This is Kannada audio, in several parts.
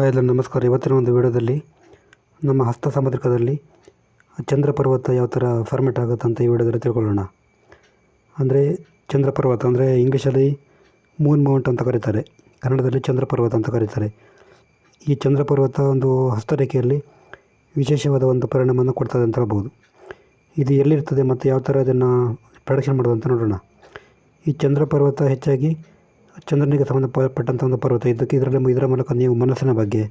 ಎಲ್ಲ ನಮಸ್ಕಾರ. ಇವತ್ತಿನ ಒಂದು ವಿಡಿಯೋದಲ್ಲಿ ನಮ್ಮ ಹಸ್ತ ಸಾಮುದ್ರಿಕದಲ್ಲಿ ಚಂದ್ರ ಪರ್ವತ ಯಾವ ಥರ ಫಾರ್ಮೆಟ್ ಆಗುತ್ತೆ ಅಂತ ಈ ವಿಡಿಯೋದಲ್ಲಿ ತಿಳ್ಕೊಳ್ಳೋಣ. ಅಂದರೆ ಚಂದ್ರ ಪರ್ವತ ಅಂದರೆ ಇಂಗ್ಲೀಷಲ್ಲಿ ಮೂನ್ ಮೌಂಟ್ ಅಂತ ಕರೀತಾರೆ. ಕನ್ನಡದಲ್ಲಿ ಚಂದ್ರ ಪರ್ವತ ಅಂತ ಕರೀತಾರೆ. ಈ ಚಂದ್ರ ಪರ್ವತ ಒಂದು ಹಸ್ತರೇಖೆಯಲ್ಲಿ ವಿಶೇಷವಾದ ಒಂದು ಪರಿಣಾಮವನ್ನು ಕೊಡ್ತದೆ ಅಂತ ಹೇಳ್ಬೋದು. ಇದು ಎಲ್ಲಿರ್ತದೆ ಮತ್ತು ಯಾವ ಥರ ಇದನ್ನು ಪ್ರೊಡಕ್ಷನ್ ಮಾಡೋದು ಅಂತ ನೋಡೋಣ. ಈ ಚಂದ್ರ ಪರ್ವತ ಹೆಚ್ಚಾಗಿ ಚಂದ್ರನಿಗೆ ಸಂಬಂಧಪಟ್ಟಂಥ ಒಂದು ಪರ್ವತ. ಇದಕ್ಕೆ ಇದರಲ್ಲಿ ಇದರ ಮೂಲಕ ನೀವು ಮನಸ್ಸಿನ ಬಗ್ಗೆ,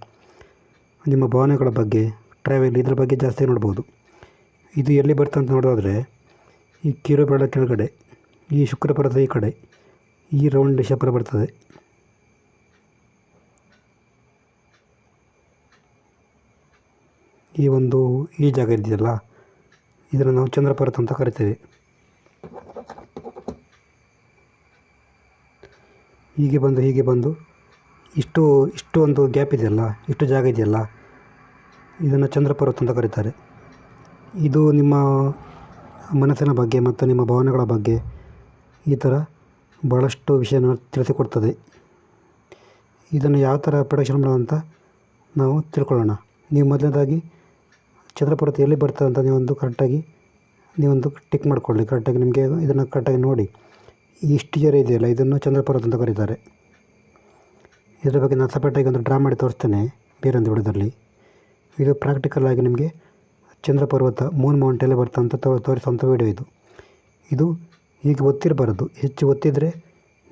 ನಿಮ್ಮ ಭಾವನೆಗಳ ಬಗ್ಗೆ ಟ್ರಾವೆಲ್ ಇದ್ರ ಬಗ್ಗೆ ಜಾಸ್ತಿ ನೋಡ್ಬೋದು. ಇದು ಎಲ್ಲಿ ಬರ್ತದೆ ಅಂತ ನೋಡೋದಾದರೆ, ಈ ಕಿರುಬೆಳ ಕೆಳಗಡೆ, ಈ ಶುಕ್ರ ಪರ್ವತ ಈ ಕಡೆ, ಈ ರೌಂಡ್ ಶೇಪರ ಬರ್ತದೆ. ಈ ಒಂದು ಈ ಜಾಗ ಇದೆಯಲ್ಲ, ಇದನ್ನು ನಾವು ಚಂದ್ರ ಪರ್ವತ ಅಂತ ಕರಿತೇವೆ. ಹೀಗೆ ಬಂದು ಹೀಗೆ ಬಂದು ಇಷ್ಟು ಇಷ್ಟು ಒಂದು ಗ್ಯಾಪ್ ಇದೆಯಲ್ಲ, ಇಷ್ಟು ಜಾಗ ಇದೆಯಲ್ಲ, ಇದನ್ನು ಚಂದ್ರ ಪರ್ವತ ಅಂತ ಕರೀತಾರೆ. ಇದು ನಿಮ್ಮ ಮನಸ್ಸಿನ ಬಗ್ಗೆ ಮತ್ತು ನಿಮ್ಮ ಭಾವನೆಗಳ ಬಗ್ಗೆ ಈ ಥರ ಭಾಳಷ್ಟು ವಿಷಯನ ತಿಳಿಸಿಕೊಡ್ತದೆ. ಇದನ್ನು ಯಾವ ಥರ ಪ್ರೊಡಕ್ಷನ್ ಮಾಡೋದು ಅಂತ ನಾವು ತಿಳ್ಕೊಳ್ಳೋಣ. ನೀವು ಮೊದಲನೇದಾಗಿ ಚಂದ್ರ ಪರ್ವತ ಎಲ್ಲಿ ಬರ್ತದೆ ಅಂತ ನೀವೊಂದು ಕರೆಕ್ಟಾಗಿ ನೀವೊಂದು ಟಿಕ್ ಮಾಡಿಕೊಳ್ಳಿ. ಕರೆಕ್ಟಾಗಿ ನಿಮಗೆ ಇದನ್ನು ಕರೆಕ್ಟಾಗಿ ನೋಡಿ. ಇಷ್ಟು ಜರ ಇದೆಯಲ್ಲ? ಇದನ್ನು ಚಂದ್ರ ಪರ್ವತ ಅಂತ ಕರೀತಾರೆ. ಇದರ ಬಗ್ಗೆ ನಾನು ಸಪ್ರೇಟಾಗಿ ಒಂದು ಡ್ರಾ ಮಾಡಿ ತೋರಿಸ್ತೇನೆ, ಬೇರೊಂದು ವಿಡಿಯೋದಲ್ಲಿ. ಇದು ಪ್ರಾಕ್ಟಿಕಲ್ ಆಗಿ ನಿಮಗೆ ಚಂದ್ರ ಪರ್ವತ ಮೂನ್ ಮೌಂಟೆಲ್ಲ ಬರ್ತಾ ಅಂತ ತೋ ತೋರಿಸುವಂಥ ವಿಡಿಯೋ ಇದು. ಇದು ಈಗ ಒತ್ತಿರಬಾರದು. ಹೆಚ್ಚು ಒತ್ತಿದರೆ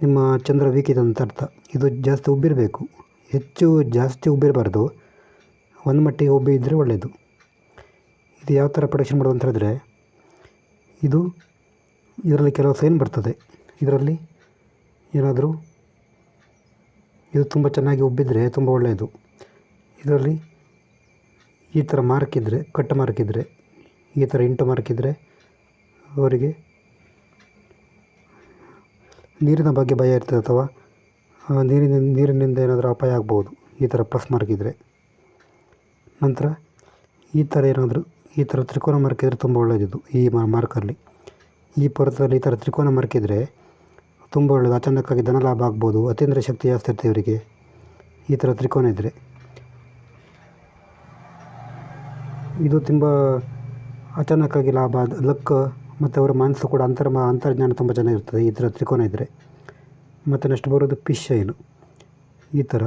ನಿಮ್ಮ ಚಂದ್ರ ವೀಕ್ ಇದೆ ಅಂತ ಅರ್ಥ. ಇದು ಜಾಸ್ತಿ ಉಬ್ಬಿರಬೇಕು. ಹೆಚ್ಚು ಜಾಸ್ತಿ ಉಬ್ಬಿರಬಾರ್ದು. ಒಂದು ಮಟ್ಟಿಗೆ ಉಬ್ಬಿ ಇದ್ದರೆ ಒಳ್ಳೆಯದು ಇದು ಯಾವ ಥರ ಪ್ರೊಡಕ್ಷನ್ ಮಾಡೋದು ಅಂತ ಹೇಳಿದ್ರೆ, ಇದು ಇದರಲ್ಲಿ ಕೆಲವು ಸೈನ್ ಬರ್ತದೆ. ಇದರಲ್ಲಿ ಏನಾದರೂ ಇದು ತುಂಬ ಚೆನ್ನಾಗಿ ಉಬ್ಬಿದರೆ ತುಂಬ ಒಳ್ಳೆಯದು. ಇದರಲ್ಲಿ ಈ ಥರ ಮಾರ್ಕ್ ಇದ್ದರೆ ಕಟ್ ಮಾರ್ಕ್ ಇದ್ದರೆ ಈ ಥರ ಇಂಟು ಮಾರ್ಕ್ ಇದ್ದರೆ ಅವರಿಗೆ ನೀರಿನ ಬಗ್ಗೆ ಭಯ ಇರ್ತದೆ ಅಥವಾ ನೀರಿನ, ನೀರಿನಿಂದ ಏನಾದರೂ ಅಪಾಯ ಆಗ್ಬೋದು. ಈ ಥರ ಪ್ಲಸ್ ಮಾರ್ಕ್ ಇದ್ದರೆ ನಂತರ ಈ ಥರ ಏನಾದರೂ, ಈ ಥರ ತ್ರಿಕೋನ ಮಾರ್ಕ್ ಇದ್ದರೆ ತುಂಬ ಒಳ್ಳೆಯದಿದ್ದು ಈ ಮಾರ್ಕಲ್ಲಿ. ಈ ಪರ್ವತದಲ್ಲಿ ಈ ಥರ ತ್ರಿಕೋನ ಮಾರ್ಕ್ ಇದ್ದರೆ ತುಂಬ ಒಳ್ಳೆಯದು ಅಚಾನಕ್ಕಾಗಿ ಧನಲಾಭ ಆಗ್ಬೋದು, ಅತೀಂದ್ರ ಶಕ್ತಿ ಜಾಸ್ತಿ ಇರ್ತದೆ ಇವರಿಗೆ ಈ ಥರ ತ್ರಿಕೋನ ಇದ್ದರೆ ಇದು ತುಂಬ ಅಚಾನಕ್ಕಾಗಿ ಲಾಭ, ಲಕ್ ಮತ್ತು ಅವರ ಮನಸ್ಸು ಕೂಡ ಅಂತರ ಅಂತರ್ಜ್ಞಾನ ತುಂಬ ಚೆನ್ನಾಗಿರ್ತದೆ ಈ ಥರ ತ್ರಿಕೋನ ಇದ್ದರೆ ಮತ್ತು ನೆಕ್ಸ್ಟ್ ಬರೋದು ಫಿಶ್ ಸೈನು. ಈ ಥರ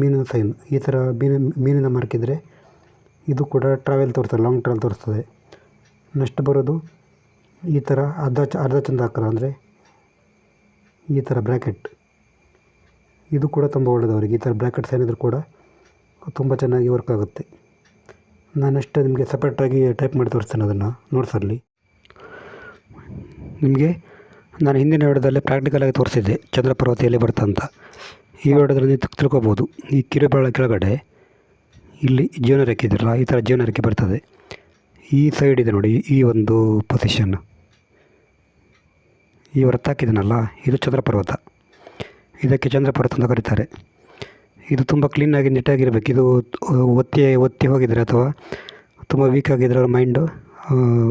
ಮೀನಿನ ಸೈನ್. ಈ ಥರ ಮೀನು, ಮೀನಿನ ಮಾರ್ಕ್ ಇದ್ದರೆ ಇದು ಕೂಡ ಟ್ರಾವೆಲ್ ತೋರಿಸ್ತದೆ ಲಾಂಗ್ ಟ್ರಾವೆಲ್ ತೋರಿಸ್ತದೆ. ನೆಕ್ಸ್ಟ್ ಬರೋದು ಈ ಥರ ಅರ್ಧ ಚ, ಅರ್ಧ ಚಂದ್ರಾಕಾರ ಅಂದರೆ ಈ ಥರ ಬ್ರ್ಯಾಕೆಟ್. ಇದು ಕೂಡ ತುಂಬ ಒಳ್ಳೆಯದು ಅವರಿಗೆ ಈ ಥರ ಬ್ರ್ಯಾಕೆಟ್ಸ್ ಏನಿದ್ರು ಕೂಡ ತುಂಬ ಚೆನ್ನಾಗಿ ವರ್ಕ್ ಆಗುತ್ತೆ. ನಾನಷ್ಟೇ ನಿಮಗೆ ಸಪ್ರೇಟಾಗಿ ಟೈಪ್ ಮಾಡಿ ತೋರಿಸ್ತೇನೆ ಅದನ್ನು. ನೋಟ್ಸಲ್ಲಿ ನಿಮಗೆ ನಾನು ಹಿಂದಿನ ವಿಡಿಯೋದಲ್ಲಿ ಪ್ರಾಕ್ಟಿಕಲಾಗಿ ತೋರಿಸಿದ್ದೆ. ಚಂದ್ರ ಪರ್ವತಿಯಲ್ಲಿ ಬರ್ತಂತ ಈ ವಿಡಿಯೋದಲ್ಲಿ ತಿಳ್ಕೊಬೋದು. ಈ ಕಿರುಬಾಳ ಕೆಳಗಡೆ ಇಲ್ಲಿ ಜೀವನ ರೇಖೆ ಇದೆಯಲ್ಲ, ಈ ಥರ ಜೀವನ ರೇಖೆ ಬರ್ತದೆ. ಈ ಸೈಡ್ ಇದೆ ನೋಡಿ, ಈ ಒಂದು ಪೊಸಿಷನ್ ಈ ವ್ರತ ಇದು ಚಂದ್ರ ಪರ್ವತ ಇದಕ್ಕೆ ಚಂದ್ರ ಪರ್ವತ ಅಂತ ಕರೀತಾರೆ. ಇದು ತುಂಬ ಕ್ಲೀನಾಗಿ ನೀಟಾಗಿರಬೇಕು ಇದು ಒತ್ತಿ ಒತ್ತಿ ಹೋಗಿದರೆ ಅಥವಾ ತುಂಬ ವೀಕ್ ಆಗಿದ್ರೆ ಅವ್ರ ಮೈಂಡು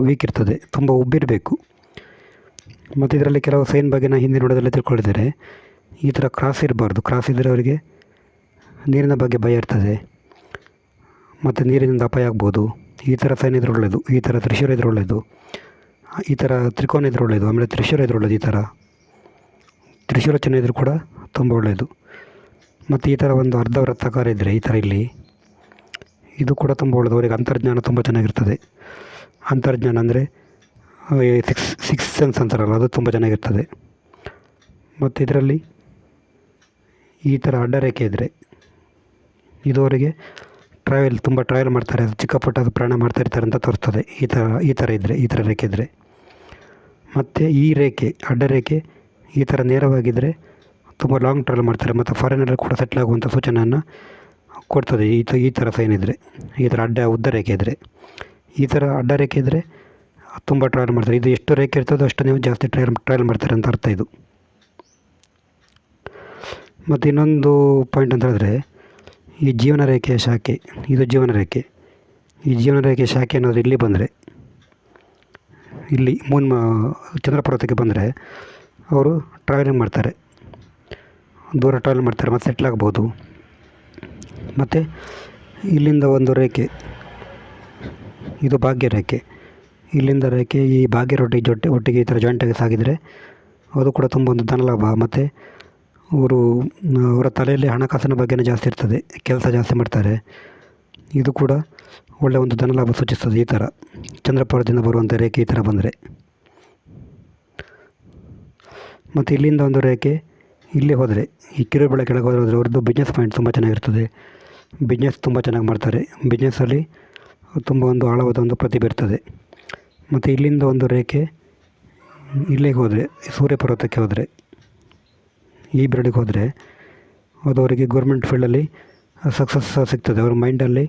ವೀಕ್ ಇರ್ತದೆ. ತುಂಬ ಉಬ್ಬಿರಬೇಕು. ಮತ್ತು ಇದರಲ್ಲಿ ಕೆಲವು ಸೈನ್ ಬಗ್ಗೆ ನಾನು ಹಿಂದಿನ ನೋಡೋದಲ್ಲೇ ತಿಳ್ಕೊಂಡಿದ್ದಾರೆ ಈ ಥರ ಕ್ರಾಸ್ ಇರಬಾರ್ದು. ಕ್ರಾಸ್ ಇದ್ದರೆ ಅವರಿಗೆ ನೀರಿನ ಬಗ್ಗೆ ಭಯ ಇರ್ತದೆ. ಮತ್ತು ನೀರಿನಿಂದ ಅಪಾಯ ಆಗ್ಬೋದು. ಈ ಥರ ಸೈನ್ ಇದ್ರೆ ಒಳ್ಳೆಯದು ಈ ಥರ ತ್ರಿಶೂರ ಇದ್ರೆ ಒಳ್ಳೆಯದು ಈ ಥರ ತ್ರಿಕೋನ ಇದ್ರೆ ಒಳ್ಳೆಯದು ಆಮೇಲೆ ತ್ರಿಶೂರ ಇದ್ರೆ ಒಳ್ಳೆಯದು ಈ ಥರ. ತ್ರಿಶೂಲ ಚಿಹ್ನೆ ಇದ್ರೂ ಕೂಡ ತುಂಬ ಒಳ್ಳೆಯದು ಮತ್ತು ಈ ಥರ ಒಂದು ಅರ್ಧ ವೃತ್ತಾಕಾರ ಇದ್ದರೆ ಈ ಥರ ಇಲ್ಲಿ, ಇದು ಕೂಡ ತುಂಬ ಒಳ್ಳೆಯದು ಅವರಿಗೆ ಅಂತರ್ಜ್ಞಾನ ತುಂಬ ಚೆನ್ನಾಗಿರ್ತದೆ. ಅಂತರ್ಜ್ಞಾನ ಅಂದರೆ ಸಿಕ್ಸ್ ಸಿಕ್ಸ್ ಸೆನ್ಸ್ ಅಂತಾರಲ್ಲ, ಅದು ತುಂಬ ಚೆನ್ನಾಗಿರ್ತದೆ. ಮತ್ತು ಇದರಲ್ಲಿ ಈ ಥರ ಅಡ್ಡರೇಖೆ ಇದ್ದರೆ ಇದು ಅವರಿಗೆ ಟ್ರಾವೆಲ್ ತುಂಬ ಟ್ರಾವೆಲ್ ಮಾಡ್ತಾರೆ. ಚಿಕ್ಕ ಪುಟ್ಟ ಪ್ರಯಾಣ ಮಾಡ್ತಾ ಇರ್ತಾರೆ ಅಂತ ತೋರಿಸ್ತದೆ ಈ ಥರ ಈ ಥರ ಇದ್ದರೆ ಈ ಥರ ರೇಖೆ ಇದ್ದರೆ ಮತ್ತು ಈ ರೇಖೆ, ಅಡ್ಡ ರೇಖೆ ಈ ಥರ ನೇರವಾಗಿದ್ದರೆ ತುಂಬ ಲಾಂಗ್ ಟ್ರಾವೆಲ್ ಮಾಡ್ತಾರೆ ಮತ್ತು ಫಾರಿನಲ್ಲಿ ಕೂಡ ಸೆಟ್ಲ್ ಆಗುವಂಥ ಸೂಚನೆಯನ್ನು ಕೊಡ್ತದೆ. ಈ ಈ ಥರ ಸೈನ್ ಇದ್ದರೆ ಈ ಥರ ಅಡ್ಡ, ಉದ್ದ ರೇಖೆ ಇದ್ದರೆ ಈ ಥರ ಅಡ್ಡ ರೇಖೆ ಇದ್ದರೆ ತುಂಬ ಟ್ರಾವೆಲ್ ಮಾಡ್ತಾರೆ. ಇದು ಎಷ್ಟು ರೇಖೆ ಇರ್ತದೋ ಅಷ್ಟು ನೀವು ಜಾಸ್ತಿ ಟ್ರಾವೆಲ್ ಟ್ರಾವೆಲ್ ಮಾಡ್ತಾರೆ ಅಂತ ಅರ್ಥ ಇದು. ಮತ್ತು ಇನ್ನೊಂದು ಪಾಯಿಂಟ್ ಅಂತ ಹೇಳಿದ್ರೆ, ಈ ಜೀವನ ರೇಖೆಯ ಶಾಖೆ, ಇದು ಜೀವನ ರೇಖೆ. ಈ ಜೀವನ ರೇಖೆಯ ಶಾಖೆ ಅನ್ನೋದು ಇಲ್ಲಿ ಬಂದರೆ ಇಲ್ಲಿ ಮೂನ್ ಚಂದ್ರ ಪರ್ವತಕ್ಕೆ ಬಂದರೆ ಅವರು ಟ್ರಾವೆಲಿಂಗ್ ಮಾಡ್ತಾರೆ. ದೂರ ಟ್ರಾವೆಲ್ ಮಾಡ್ತಾರೆ, ಮತ್ತು ಸೆಟ್ಲ್ ಆಗ್ಬೋದು. ಮತ್ತು ಇಲ್ಲಿಂದ ಒಂದು ರೇಖೆ, ಇದು ಭಾಗ್ಯ ರೇಖೆ. ಇಲ್ಲಿಂದ ರೇಖೆ ಈ ಭಾಗ್ಯ ರೊಟ್ಟಿ ಜೊಟ್ಟೆ, ಒಟ್ಟಿಗೆ ಈ ಥರ ಜಾಯಿಂಟಾಗಿ ಸಾಗಿದರೆ ಅದು ಕೂಡ ತುಂಬ ಒಂದು ಧನಲಾಭ ಮತ್ತು ಅವರು, ಅವರ ತಲೆಯಲ್ಲಿ ಹಣಕಾಸಿನ ಬಗ್ಗೆನೇ ಜಾಸ್ತಿ ಇರ್ತದೆ, ಕೆಲಸ ಜಾಸ್ತಿ ಮಾಡ್ತಾರೆ. ಇದು ಕೂಡ ಒಳ್ಳೆಯ ಒಂದು ಧನಲಾಭ ಸೂಚಿಸ್ತದೆ ಈ ಥರ. ಚಂದ್ರಪುರದಿಂದ ಬರುವಂಥ ರೇಖೆ ಈ ಥರ ಬಂದರೆ. ಮತ್ತು ಇಲ್ಲಿಂದ ಒಂದು ರೇಖೆ, ಇಲ್ಲೇ ಹೋದರೆ, ಈ ಕಿರುಬೆಳೆ ಕೆಳಗೆ ಹೋದರೆ ಅವ್ರದ್ದು ಬಿಸ್ನೆಸ್ ಪಾಯಿಂಟ್ ತುಂಬ ಚೆನ್ನಾಗಿರ್ತದೆ. ಬಿಸ್ನೆಸ್ ತುಂಬ ಚೆನ್ನಾಗಿ ಮಾಡ್ತಾರೆ. ಬಿಸ್ನೆಸ್ಸಲ್ಲಿ ತುಂಬ ಒಂದು ಆಳವಾದ ಒಂದು ಪ್ರತಿಭೆ ಇರ್ತದೆ. ಮತ್ತು ಇಲ್ಲಿಂದ ಒಂದು ರೇಖೆ ಇಲ್ಲಿಗೆ ಹೋದರೆ ಸೂರ್ಯ ಪರ್ವತಕ್ಕೆ ಹೋದರೆ, ಈ ಬೆರಳಿಗೆ ಹೋದರೆ, ಅದು ಅವರಿಗೆ ಗೌರ್ಮೆಂಟ್ ಫೀಲ್ಡಲ್ಲಿ ಸಕ್ಸಸ್ ಸಿಗ್ತದೆ. ಅವ್ರ ಮೈಂಡಲ್ಲಿ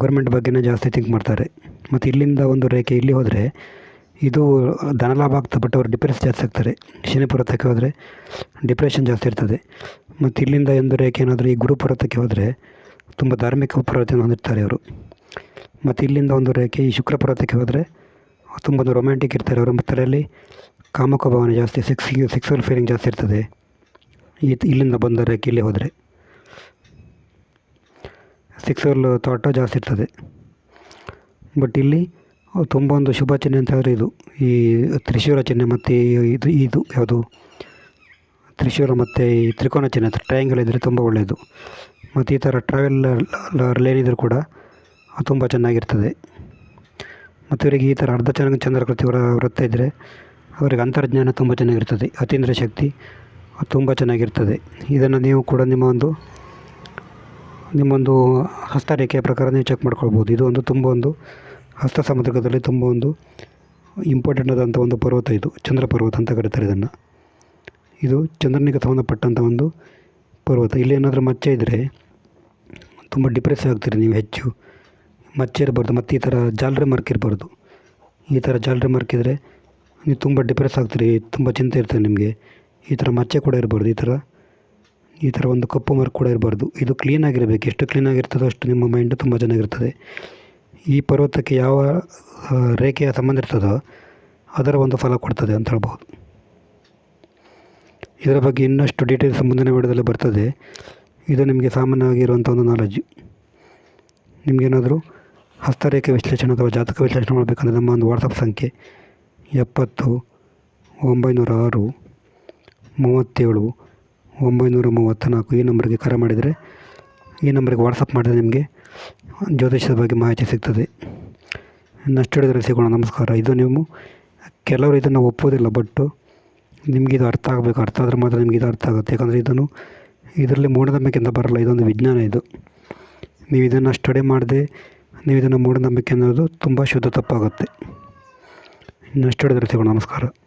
ಗೌರ್ಮೆಂಟ್ ಬಗ್ಗೆನೇ ಜಾಸ್ತಿ ಥಿಂಕ್ ಮಾಡ್ತಾರೆ. ಮತ್ತು ಇಲ್ಲಿಂದ ಒಂದು ರೇಖೆ ಇಲ್ಲಿ ಹೋದರೆ, ಇದು ಧನಲಾಭ ಆಗ್ತದೆ ಬಟ್ ಅವರು ಡಿಪ್ರೆಸ್ ಜಾಸ್ತಿ ಆಗ್ತಾರೆ. ಶನಿಪುರತಕ್ಕೆ ಹೋದರೆ ಡಿಪ್ರೆಷನ್ ಜಾಸ್ತಿ ಇರ್ತದೆ. ಮತ್ತು ಇಲ್ಲಿಂದ ಒಂದು ರೇಖೆ ಏನಾದರೂ ಈ ಗುರುಪುರತಕ್ಕೆ ಹೋದರೆ ತುಂಬ ಧಾರ್ಮಿಕ ಪ್ರವೃತ್ತಿಯನ್ನು ಹೊಂದಿರ್ತಾರೆ ಅವರು. ಮತ್ತು ಇಲ್ಲಿಂದ ಒಂದು ರೇಖೆ ಈ ಶುಕ್ರಪುರತಕ್ಕೆ ಹೋದರೆ ತುಂಬ ರೊಮ್ಯಾಂಟಿಕ್ ಇರ್ತಾರೆ ಅವರ. ತಲೆಯಲ್ಲಿ ಕಾಮಕ ಭಾವನೆ ಜಾಸ್ತಿ ಸೆಕ್ಸ್ ಸೆಕ್ಸುವಲ್ ಫೀಲಿಂಗ್ ಜಾಸ್ತಿ ಇರ್ತದೆ. ಇಲ್ಲಿಂದ ಬಂದ ರೇಖೆ ಇಲ್ಲಿ ಹೋದರೆ. ಸೆಕ್ಸುವಲ್ ತೋಟ ಜಾಸ್ತಿ ಇರ್ತದೆ. ಬಟ್ ಇಲ್ಲಿ ತುಂಬ ಒಂದು ಶುಭ ಚಿಹ್ನೆ ಅಂತ ಹೇಳಿದ್ರೆ ಇದು. ಈ ತ್ರಿಶೂರ ಚಿಹ್ನೆ ಮತ್ತು ಇದು ಇದು ಯಾವುದು? ತ್ರಿಶೂರ ಮತ್ತು ಈ ತ್ರಿಕೋನ ಚಿಹ್ನೆ ಟ್ರಯಾಂಗಲ್ ಇದ್ದರೆ ತುಂಬ ಒಳ್ಳೆಯದು ಮತ್ತು ಈ ಥರ ಟ್ರಾವೆಲ್ ಲೇನ್ ಇದ್ದರೂ ಕೂಡ ತುಂಬ ಚೆನ್ನಾಗಿರ್ತದೆ. ಮತ್ತು ಇವರಿಗೆ ಈ ಥರ ಅರ್ಧ ಚಂದ್ರ ಚಂದ್ರಕೃತಿ ವರ ವೃತ್ತ ಇದ್ದರೆ ಅವರಿಗೆ ಅಂತರ್ಜ್ಞಾನ ತುಂಬ ಚೆನ್ನಾಗಿರ್ತದೆ. ಅತೀಂದ್ರ ಶಕ್ತಿ ತುಂಬ ಚೆನ್ನಾಗಿರ್ತದೆ. ಇದನ್ನು ನೀವು ಕೂಡ ನಿಮ್ಮ ಒಂದು ನಿಮ್ಮೊಂದು ಹಸ್ತರೇಖೆಯ ಪ್ರಕಾರ ನೀವು ಚೆಕ್ ಮಾಡ್ಕೊಳ್ಬೋದು. ಇದು ಒಂದು ತುಂಬ ಒಂದು ಹಸ್ತ ಸಮುದ್ರದಲ್ಲಿ ತುಂಬ ಒಂದು ಇಂಪಾರ್ಟೆಂಟ್ ಆದಂಥ ಒಂದು ಪರ್ವತ ಇದು, ಚಂದ್ರ ಪರ್ವತ ಅಂತ ಕರೀತಾರೆ ಇದನ್ನು. ಇದು ಚಂದ್ರನಿಗೆ ಸಂಬಂಧಪಟ್ಟಂಥ ಒಂದು ಪರ್ವತ. ಇಲ್ಲಿ ಏನಾದರೂ ಮಚ್ಚೆ ಇದ್ದರೆ ತುಂಬ ಡಿಪ್ರೆಸ್ ಆಗ್ತೀರಿ ನೀವು ಹೆಚ್ಚು. ಮಚ್ಚೆ ಇರಬಾರ್ದು, ಮತ್ತು ಈ ಥರ ಜಾಲರಿ ಮಾರ್ಕ್ ಇರಬಾರ್ದು. ಈ ಥರ ಜಾಲರಿ ಮಾರ್ಕ್ ಇದ್ದರೆ ನೀವು ತುಂಬ ಡಿಪ್ರೆಸ್ ಆಗ್ತೀರಿ, ತುಂಬ ಚಿಂತೆ ಇರ್ತದೆ ನಿಮಗೆ. ಈ ಥರ ಮಚ್ಚೆ ಕೂಡ ಇರಬಾರ್ದು, ಈ ಥರ ಈ ಥರ ಒಂದು ಕಪ್ಪು ಮಾರ್ಕ್ ಕೂಡ ಇರಬಾರ್ದು. ಇದು ಕ್ಲೀನಾಗಿರಬೇಕು ಎಷ್ಟು ಕ್ಲೀನಾಗಿರ್ತದೋ ಅಷ್ಟು ನಿಮ್ಮ ಮೈಂಡು ತುಂಬ ಚೆನ್ನಾಗಿರ್ತದೆ. ಈ ಪರ್ವತಕ್ಕೆ ಯಾವ ರೇಖೆಯ ಸಂಬಂಧ ಇರ್ತದೋ ಅದರ ಒಂದು ಫಲ ಕೊಡ್ತದೆ ಅಂತ ಹೇಳ್ಬೋದು. ಇದರ ಬಗ್ಗೆ ಇನ್ನಷ್ಟು ಡೀಟೇಲ್ಸ್ ಮುಂದಿನ ವಿಡಿಯೋದಲ್ಲಿ ಬರ್ತದೆ. ಇದು ನಿಮಗೆ ಸಾಮಾನ್ಯವಾಗಿರುವಂಥ ಒಂದು ನಾಲೆಡ್ಜ್ ನಿಮಗೇನಾದರೂ ಹಸ್ತರೇಖೆ ವಿಶ್ಲೇಷಣೆ ಅಥವಾ ಜಾತಕ ವಿಶ್ಲೇಷಣೆ ಮಾಡಬೇಕಂದ್ರೆ ನಮ್ಮ ಒಂದು ವಾಟ್ಸಪ್ ಸಂಖ್ಯೆ ಎಪ್ಪತ್ತು, ಒಂಬೈನೂರ ಆರು, ಮೂವತ್ತೇಳು ಒಂಬೈನೂರ ಮೂವತ್ತ ಈ ನಂಬರ್ಗೆ ಕರೆ ಮಾಡಿದರೆ ಈ ನಂಬರ್ಗೆ ವಾಟ್ಸಪ್ ಮಾಡಿದರೆ ನಿಮಗೆ ಜ್ಯೋತಿಷ್ಯದ ಬಗ್ಗೆ ಮಾಹಿತಿ ಸಿಗ್ತದೆ. ಇನ್ನಷ್ಟು ಹೇಳಿದರೆ ಸಿಗೋಣ. ನಮಸ್ಕಾರ. ಇದು ನೀವು, ಕೆಲವರು ಇದನ್ನು ಒಪ್ಪೋದಿಲ್ಲ ಬಟ್ಟು ನಿಮಗೆ ಇದು ಅರ್ಥ ಆಗಬೇಕು. ಅರ್ಥ ಆದರೆ ಮಾತ್ರ ನಿಮಗೆ ಇದು ಅರ್ಥ ಆಗುತ್ತೆ. ಯಾಕಂದರೆ ಇದನ್ನು, ಇದರಲ್ಲಿ ಮೂಢನಂಬಿಕೆ ಅಂತ ಬರಲ್ಲ. ಇದೊಂದು ವಿಜ್ಞಾನ ಇದು. ನೀವು ಇದನ್ನು ಸ್ಟಡಿ ಮಾಡದೆ ನೀವು ಇದನ್ನು ಮೂಢನಂಬಿಕೆ ಅನ್ನೋದು ತುಂಬ ಶುದ್ಧ ತಪ್ಪಾಗುತ್ತೆ. ಇನ್ನಷ್ಟು ಹೇಳಿದರೆ ಸಿಗೋಣ. ನಮಸ್ಕಾರ.